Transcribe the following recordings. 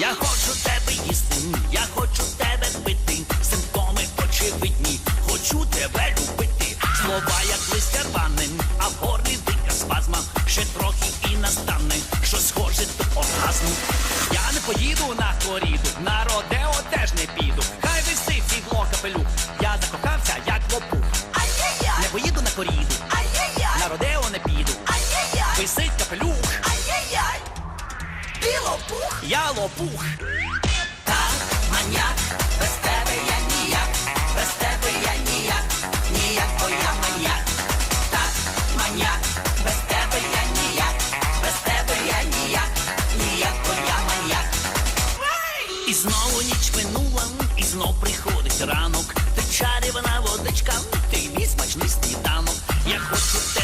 Я хочу тебе їсти, я хочу тебе бити, симптоми очевидні, хочу тебе любити. Слова як листя рване, а в горлі дика спазма, ще трохи і настане, що схоже до оргазму. Я не поїду на коріду, на родео теж не піду. Хай висить фігло капелюх, я закохався, як лопух. Не поїду на коріду, Білопух. я лопух. Так, маньяк, без тебе я ніяк, без тебе я ніяк, ніяк, бо я маньяк. Так, маньяк, без тебе я ніяк, без тебе я ніяк, ніяк, бо я маньяк. І знову ніч минула, і знов приходить ранок. Ти чарівна водичка, ти мій смачний сніданок. Я хочу тебе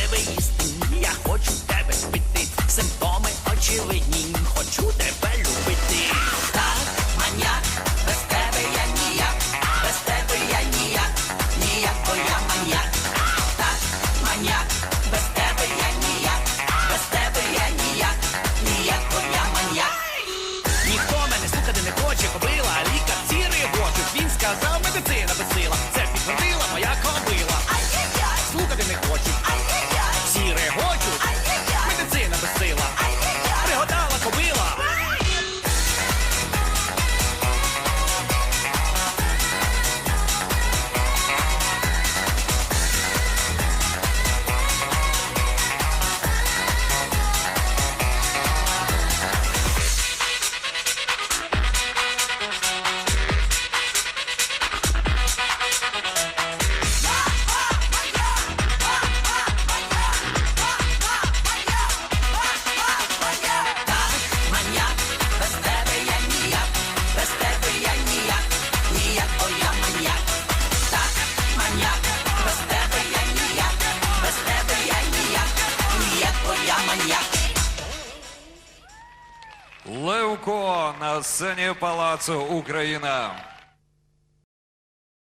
Левко на сцені Палацу Україна.